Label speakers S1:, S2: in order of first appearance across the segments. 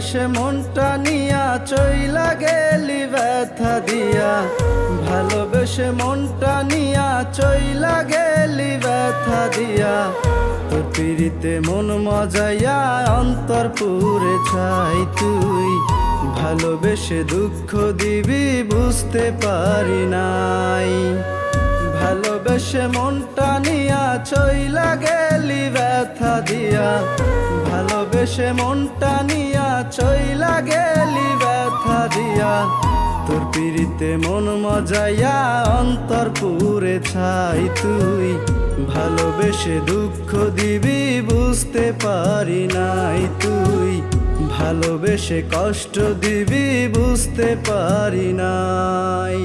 S1: ভালোবেসে মনটা নিয়া চইলা গেলি ব্যথা দিয়া। ভালোবেসে মনটা নিয়া চইলা গেলি ব্যথা দিয়া। তোর পিড়িতে মন মজাইয়া অন্তর পুরে ছাই তুই। ভালোবেসে দুঃখ দিবি বুঝতে পারি নাই। ভালোবেসে মনটা নিয়া চইলা গেলি ব্যথা দিয়া। ভালোবেসে মনটা নিয়া চইলা ব্যথা দিয়া। তোর পিড়িতে মন মজাইয়া অন্তর পুরে ছাই তুই। ভালোবেসে দুঃখ দিবি বুঝতে পারি নাই তুই। ভালোবেসে কষ্ট দিবি বুঝতে পারি নাই।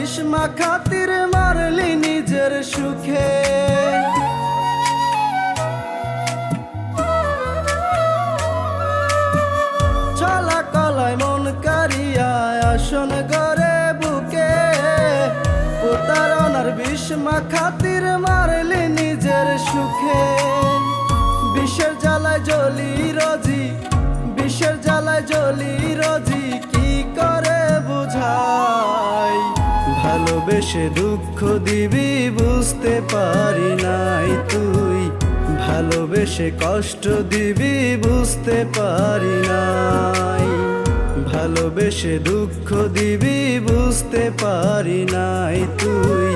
S1: বিষ্মা খাতির মারলি নিজের সুখে। ছলা কলায় মন কারিয়ায় আসন গড়ে বুকে। প্রতারণার বিষ্মা খাতির মারলি নিজের সুখে। বিষের জ্বালায় জ্বলি রজি, বিষের জ্বালায় জ্বলি ভালোবেসে দুঃখ দিবি, বুঝতে পারি নাই তুই। ভালোবেসে কষ্ট দিবি, বুঝতে পারি নাই। ভালোবেসে দুঃখ দিবি, বুঝতে পারি নাই তুই।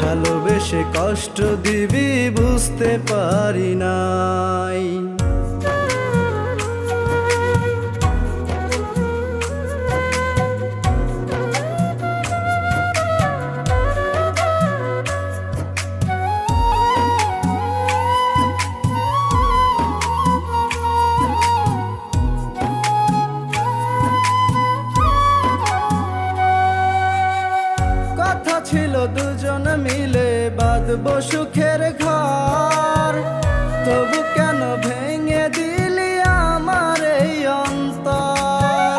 S1: ভালোবেসে কষ্ট দিবি, বুঝতে পারি নাই। ছিল দুজন মিলে বাঁধব সুখের ঘর। তবু কেন ভেঙে দিলি আমার এই অন্তর?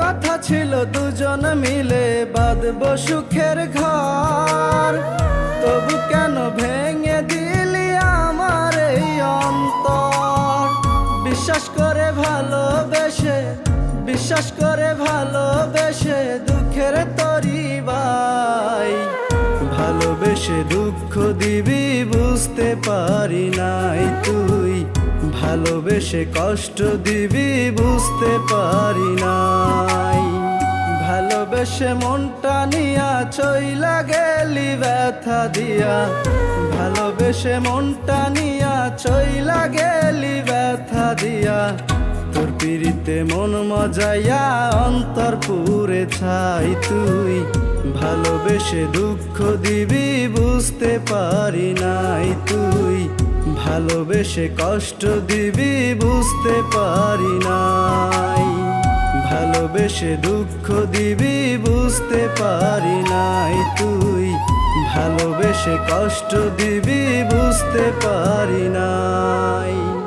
S1: কথা ছিল দুজন মিলে বাঁধব সুখের ঘর। তবু কেন ভেঙে করে ভালোবেসে দুঃখের ভালোবেসে দুঃখ দিবি, বুঝতে পারি নাই তুই। ভালোবেসে কষ্ট দিবি, বুঝতে পারি নাই। ভালোবেসে মনটা নিয়া চইলা গেলি, ব্যথা দিয়া। ভালোবেসে মনটা নিয়া চইলা গেলি পিড়িতে মন মজাইয়া অন্তর পুরে ছাই তুই। ভালোবেসে দুঃখ দিবি, বুঝতে পারি নাই তুই। ভালোবেসে কষ্ট দিবি, বুঝতে পারি নাই। ভালোবেসে দুঃখ দিবি, বুঝতে পারি নাই তুই। ভালোবেসে কষ্ট দিবি, বুঝতে পারি নাই।